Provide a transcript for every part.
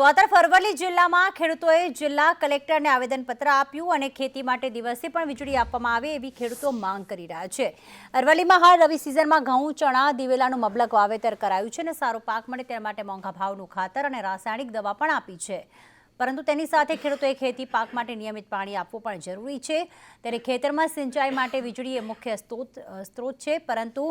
તો આ તરફ અરવલ્લી જિલ્લામાં ખેડૂતોએ જિલ્લા કલેક્ટરને આવેદનપત્ર આપ્યું અને ખેતી માટે દિવસે પણ વીજળી આપવામાં આવે એવી ખેડૂતો માંગ કરી રહ્યા છે. અરવલ્લીમાં હાલ રવિ સિઝનમાં ઘઉં, ચણા, દિવેલાનું મબલક વાવેતર કરાયું છે અને સારો પાક મળે તે માટે મોંઘા ભાવનું ખાતર અને રાસાયણિક દવા પણ આપી છે. પરંતુ તેની સાથે ખેડૂતોએ ખેતી પાક માટે નિયમિત પાણી આપવું પણ જરૂરી છે. ત્યારે ખેતરમાં સિંચાઈ માટે વીજળી એ મુખ્ય સ્ત્રોત સ્ત્રોત છે, પરંતુ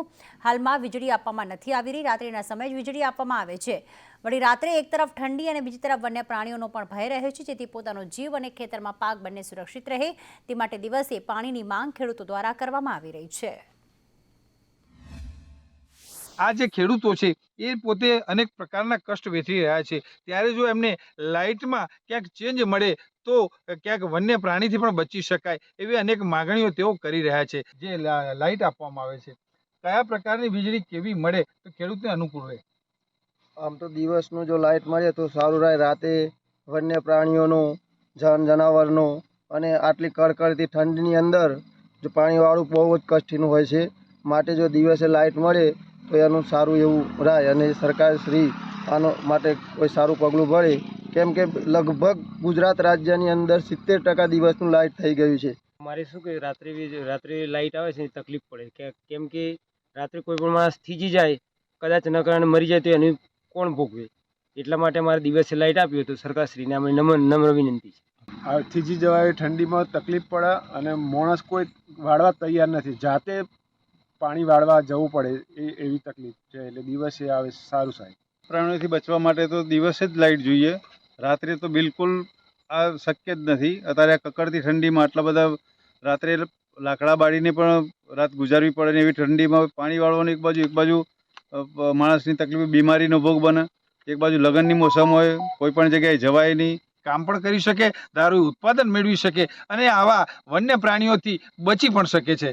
હાલમાં વીજળી આપવામાં નથી આવી રહી. રાત્રિના સમયે જ વીજળી આપવામાં આવે છે. વળી રાત્રે એક તરફ ઠંડી અને બીજી તરફ વન્ય પ્રાણીઓનો પણ ભય રહે છે, જેથી પોતાનો જીવ અને ખેતરમાં પાક બંને સુરક્ષિત રહે. તે માટે દિવસે પાણીની માંગ ખેડૂતો દ્વારા કરવામાં આવી રહી છે. આ જે ખેડૂતો છે, એ પોતે અનેક પ્રકારના કષ્ટ વેઠી રહ્યા છે. ત્યારે જો એમને લાઇટમાં ક્યાંક ચેન્જ મળે, તો ક્યાંક વન્ય પ્રાણીથી પણ બચી શકાય, એવી અનેક માગણીઓ તેઓ કરી રહ્યા છે, જે લાઇટ આપવામાં આવે છે. કયા પ્રકારની વીજળી કેવી મળે, તો ખેડૂતને અનુકૂળ રહે? આમ તો દિવસનું જો લાઇટ મળે, તો સારું રહે. રાતે વન્ય પ્રાણીઓનું, જન, જનાવરનું અને આટલી કડકડતી ઠંડીની અંદર જો પાણીવાળું બહુ જ કષ્ટીનું હોય છે. માટે જો દિવસે લાઇટ મળે તો એનું સારું એવું રહે અને સરકાર શ્રી આનો માટે કોઈ સારું પગલું ભરે કેમ કે લગભગ ગુજરાત રાજ્યની અંદર સિત્તેર ટકા દિવસનું લાઇટ થઈ ગયું છે. મારે શું કે રાત્રે રાત્રે લાઇટ આવે છે એ તકલીફ પડે. કે કેમ કે રાત્રે કોઈ પણ માણસ થીજી જાય કદાચ ન કારણે મરી જાય તો એની કોણ ભોગવે? એટલા માટે મારે દિવસે લાઇટ આપ્યું હતું સરકારશ્રીને અમે નમ્ર નમ્ર વિનંતી છે. આ થીજી જવાય ઠંડીમાં તકલીફ પડે અને માણસ કોઈ વાળવા તૈયાર નથી. જાતે પાણી વાળવા જવું પડે એ, એવી તકલીફ છે, એટલે દિવસે આવે સારું સાહેબ. પ્રાણીઓથી બચવા માટે તો દિવસે જ લાઇટ જોઈએ. રાત્રે તો બિલકુલ આ શક્ય જ નથી. અત્યારે આ કકડતી ઠંડીમાં આટલા બધા રાત્રે લાકડા બાળીને પણ રાત ગુજારવી પડે ને એવી ઠંડીમાં પાણી વાળવાનું એક બાજુ એક બાજુ માણસની તકલીફ, બીમારીનો ભોગ બને. એક બાજુ લગ્નની મોસમ હોય, કોઈ પણ જગ્યાએ જવાય નહીં. કામ પણ કરી શકે, દારૂ ઉત્પાદન મેળવી શકે અને આવા વન્ય પ્રાણીઓથી બચી પણ શકે છે.